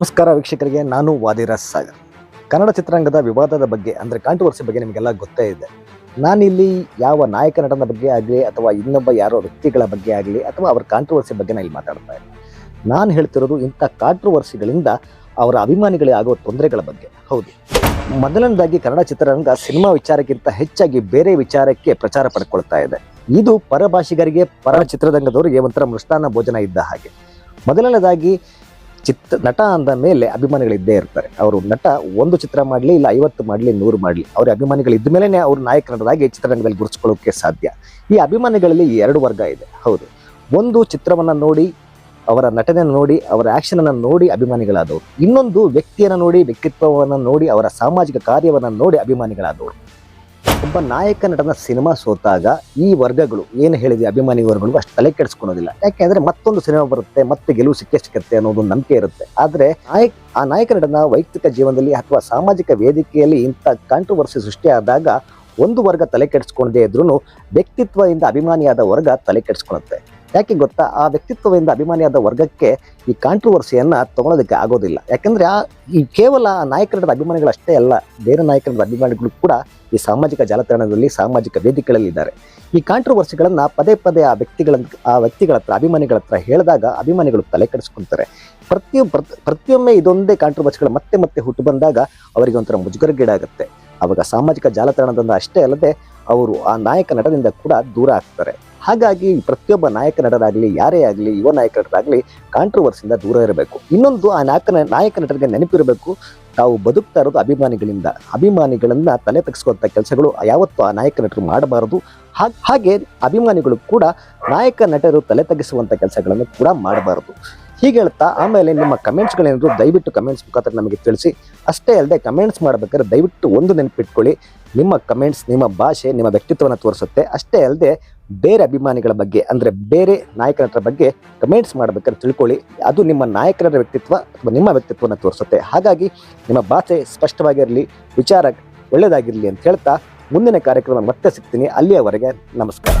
ನಮಸ್ಕಾರ ವೀಕ್ಷಕರಿಗೆ, ನಾನು ವಾದಿರಾಜ್ ಸಾಗರ್. ಕನ್ನಡ ಚಿತ್ರರಂಗದ ವಿವಾದದ ಬಗ್ಗೆ, ಅಂದರೆ ಕಾಂಟ್ರವರ್ಸಿ ಬಗ್ಗೆ ನಿಮಗೆಲ್ಲ ಗೊತ್ತೇ ಇದೆ. ನಾನಿಲ್ಲಿ ಯಾವ ನಾಯಕ ನಟನ ಬಗ್ಗೆ ಆಗಲಿ, ಅಥವಾ ಇನ್ನೊಬ್ಬ ಯಾರೋ ವ್ಯಕ್ತಿಗಳ ಬಗ್ಗೆ ಆಗಲಿ, ಅಥವಾ ಅವರ ಕಾಂಟ್ರವರ್ಸಿ ಬಗ್ಗೆ ನಾನು ಇಲ್ಲಿ ಮಾತಾಡ್ತಾ ಇದ್ದೀನಿ. ನಾನು ಹೇಳ್ತಿರೋದು ಇಂಥ ಕಾಂಟ್ರವರ್ಸಿಗಳಿಂದ ಅವರ ಅಭಿಮಾನಿಗಳಿಗೆ ಆಗುವ ತೊಂದರೆಗಳ ಬಗ್ಗೆ. ಹೌದು. ಮೊದಲನೇದಾಗಿ ಕನ್ನಡ ಚಿತ್ರರಂಗ ಸಿನಿಮಾ ವಿಚಾರಕ್ಕಿಂತ ಹೆಚ್ಚಾಗಿ ಬೇರೆ ವಿಚಾರಕ್ಕೆ ಪ್ರಚಾರ ಪಡ್ಕೊಳ್ತಾ ಇದೆ. ಇದು ಪರಭಾಷಿಗರಿಗೆ ಪರ ಚಿತ್ರರಂಗದವರಿಗೆ ಒಂಥರ ಮೃಷ್ಟಾನ್ನ ಭೋಜನ ಇದ್ದ ಹಾಗೆ. ಮೊದಲನೇದಾಗಿ ಚಿತ್ರ ನಟ ಅಂದ ಮೇಲೆ ಅಭಿಮಾನಿಗಳಿದ್ದೇ ಇರ್ತಾರೆ. ಅವರು ನಟ ಒಂದು ಚಿತ್ರ ಮಾಡಲಿ ಇಲ್ಲ, ಐವತ್ತು ಮಾಡಲಿ, ನೂರು ಮಾಡಲಿ. ಅವರ ಅಭಿಮಾನಿಗಳಿದ್ದ ಮೇಲೆ ಅವರು ನಾಯಕ ನಟರಾಗಿ ಚಿತ್ರರಂಗದಲ್ಲಿ ಗುರುತಿಸ್ಕೊಳ್ಳೋಕೆ ಸಾಧ್ಯ. ಈ ಅಭಿಮಾನಿಗಳಲ್ಲಿ ಎರಡು ವರ್ಗ ಇದೆ. ಹೌದು. ಒಂದು ಚಿತ್ರವನ್ನು ನೋಡಿ, ಅವರ ನಟನೆಯನ್ನು ನೋಡಿ, ಅವರ ಆಕ್ಷನ್ ಅನ್ನು ನೋಡಿ ಅಭಿಮಾನಿಗಳಾದವರು. ಇನ್ನೊಂದು ವ್ಯಕ್ತಿಯನ್ನು ನೋಡಿ, ವ್ಯಕ್ತಿತ್ವವನ್ನು ನೋಡಿ, ಅವರ ಸಾಮಾಜಿಕ ಕಾರ್ಯವನ್ನು ನೋಡಿ ಅಭಿಮಾನಿಗಳಾದವರು. ಒಬ್ಬ ನಾಯಕ ನಟನ ಸಿನಿಮಾ ಸೋತಾಗ ಈ ವರ್ಗಗಳು ಏನು ಹೇಳಿದ್ವಿ ಅಭಿಮಾನಿ ವರ್ಗಗಳು ಅಷ್ಟು ತಲೆ ಕೆಡಿಸ್ಕೊಳೋದಿಲ್ಲ. ಯಾಕೆಂದ್ರೆ ಮತ್ತೊಂದು ಸಿನಿಮಾ ಬರುತ್ತೆ, ಮತ್ತೆ ಗೆಲುವು ಸಿಕ್ಕೇ ಸಿಕ್ಕತ್ತೆ ಅನ್ನೋದು ನಂಬಿಕೆ ಇರುತ್ತೆ. ಆದ್ರೆ ನಾಯಕ್, ಆ ನಾಯಕ ನಟನ ವೈಯಕ್ತಿಕ ಜೀವನದಲ್ಲಿ ಅಥವಾ ಸಾಮಾಜಿಕ ವೇದಿಕೆಯಲ್ಲಿ ಇಂಥ ಕಾಂಟ್ರವರ್ಸಿ ಸೃಷ್ಟಿಯಾದಾಗ ಒಂದು ವರ್ಗ ತಲೆ ಕೆಡಿಸ್ಕೊಂಡೇ ಇದ್ರೂ ವ್ಯಕ್ತಿತ್ವದಿಂದ ಅಭಿಮಾನಿಯಾದ ವರ್ಗ ತಲೆ ಕೆಡಿಸ್ಕೊಳುತ್ತೆ. ಯಾಕೆ ಗೊತ್ತಾ? ಆ ವ್ಯಕ್ತಿತ್ವದಿಂದ ಅಭಿಮಾನಿಯಾದ ವರ್ಗಕ್ಕೆ ಈ ಕಾಂಟ್ರವರ್ಸಿಯನ್ನ ತಗೊಳೋದಕ್ಕೆ ಆಗೋದಿಲ್ಲ. ಯಾಕಂದ್ರೆ ಆ ಈ ಕೇವಲ ಆ ನಾಯಕ ನಟದ ಅಭಿಮಾನಿಗಳಷ್ಟೇ ಅಲ್ಲ, ಬೇರೆ ನಾಯಕರ ಅಭಿಮಾನಿಗಳು ಕೂಡ ಈ ಸಾಮಾಜಿಕ ಜಾಲತಾಣದಲ್ಲಿ ಸಾಮಾಜಿಕ ವೇದಿಕೆಗಳಲ್ಲಿ ಇದ್ದಾರೆ. ಈ ಕಾಂಟ್ರವರ್ಸಿಗಳನ್ನು ಪದೇ ಪದೇ ಆ ವ್ಯಕ್ತಿಗಳ ಆ ವ್ಯಕ್ತಿಗಳ ಹತ್ರ, ಅಭಿಮಾನಿಗಳ ಹತ್ರ ಹೇಳಿದಾಗ ಅಭಿಮಾನಿಗಳು ತಲೆ ಕೆಡಿಸ್ಕೊಂತಾರೆ. ಪ್ರತಿ ಪ್ರತಿಯೊಮ್ಮೆ ಇದೊಂದೇ ಕಾಂಟ್ರವರ್ಸಿಗಳು ಮತ್ತೆ ಮತ್ತೆ ಹುಟ್ಟು ಬಂದಾಗ ಅವರಿಗೆ ಒಂಥರ ಮುಜುಗರಗೀಡಾಗುತ್ತೆ. ಅವಾಗ ಸಾಮಾಜಿಕ ಜಾಲತಾಣದಿಂದ ಅಷ್ಟೇ ಅಲ್ಲದೆ ಅವರು ಆ ನಾಯಕ ನಟನಿಂದ ಕೂಡ ದೂರ ಆಗ್ತಾರೆ. ಹಾಗಾಗಿ ಪ್ರತಿಯೊಬ್ಬ ನಾಯಕ ನಟರಾಗಲಿ, ಯಾರೇ ಆಗಲಿ, ಯುವ ನಾಯಕ ನಟರಾಗಲಿ ಕಾಂಟ್ರವರ್ಸಿಯಿಂದ ದೂರ ಇರಬೇಕು. ಇನ್ನೊಂದು ಆ ನಾಯಕ ನಾಯಕ ನಟರಿಗೆ ನೆನಪಿರಬೇಕು. ತಾವು ಬದುಕ್ತಾ ಇರೋದು ಅಭಿಮಾನಿಗಳಿಂದ. ಅಭಿಮಾನಿಗಳನ್ನು ತಲೆ ತಗ್ಸ್ಕೊಂಥ ಕೆಲಸಗಳು ಯಾವತ್ತೂ ಆ ನಾಯಕ ನಟರು ಮಾಡಬಾರದು. ಹಾಗ್- ಅಭಿಮಾನಿಗಳು ಕೂಡ ನಾಯಕ ನಟರು ತಲೆ ತಗ್ಗಿಸುವಂಥ ಕೆಲಸಗಳನ್ನು ಕೂಡ ಮಾಡಬಾರದು. ಹೀಗೆ ಹೇಳ್ತಾ ಆಮೇಲೆ ನಿಮ್ಮ ಕಮೆಂಟ್ಸ್ಗಳೇನಾದ್ರು ದಯವಿಟ್ಟು ಕಮೆಂಟ್ಸ್ ಮುಖಾಂತರ ನಮಗೆ ತಿಳಿಸಿ. ಅಷ್ಟೇ ಅಲ್ಲದೆ ಕಮೆಂಟ್ಸ್ ಮಾಡ್ಬೇಕಾದ್ರೆ ದಯವಿಟ್ಟು ಒಂದು ನೆನಪಿಟ್ಕೊಳ್ಳಿ. ನಿಮ್ಮ ಕಮೆಂಟ್ಸ್ ನಿಮ್ಮ ಭಾಷೆ, ನಿಮ್ಮ ವ್ಯಕ್ತಿತ್ವವನ್ನು ತೋರಿಸುತ್ತೆ. ಅಷ್ಟೇ ಅಲ್ಲದೆ ಬೇರೆ ಅಭಿಮಾನಿಗಳ ಬಗ್ಗೆ ಅಂದರೆ ಬೇರೆ ನಾಯಕರ ಬಗ್ಗೆ ಕಮೆಂಟ್ಸ್ ಮಾಡ್ಬೇಕಾದ್ರೆ ತಿಳ್ಕೊಳ್ಳಿ. ಅದು ನಿಮ್ಮ ನಾಯಕರ ವ್ಯಕ್ತಿತ್ವ ಅಥವಾ ನಿಮ್ಮ ವ್ಯಕ್ತಿತ್ವವನ್ನು ತೋರಿಸುತ್ತೆ. ಹಾಗಾಗಿ ನಿಮ್ಮ ಭಾಷೆ ಸ್ಪಷ್ಟವಾಗಿರಲಿ, ವಿಚಾರ ಒಳ್ಳೆಯದಾಗಿರಲಿ ಅಂತ ಹೇಳ್ತಾ ಮುಂದಿನ ಕಾರ್ಯಕ್ರಮ ಮತ್ತೆ ಸಿಗ್ತೀನಿ. ಅಲ್ಲಿಯವರೆಗೆ ನಮಸ್ಕಾರ.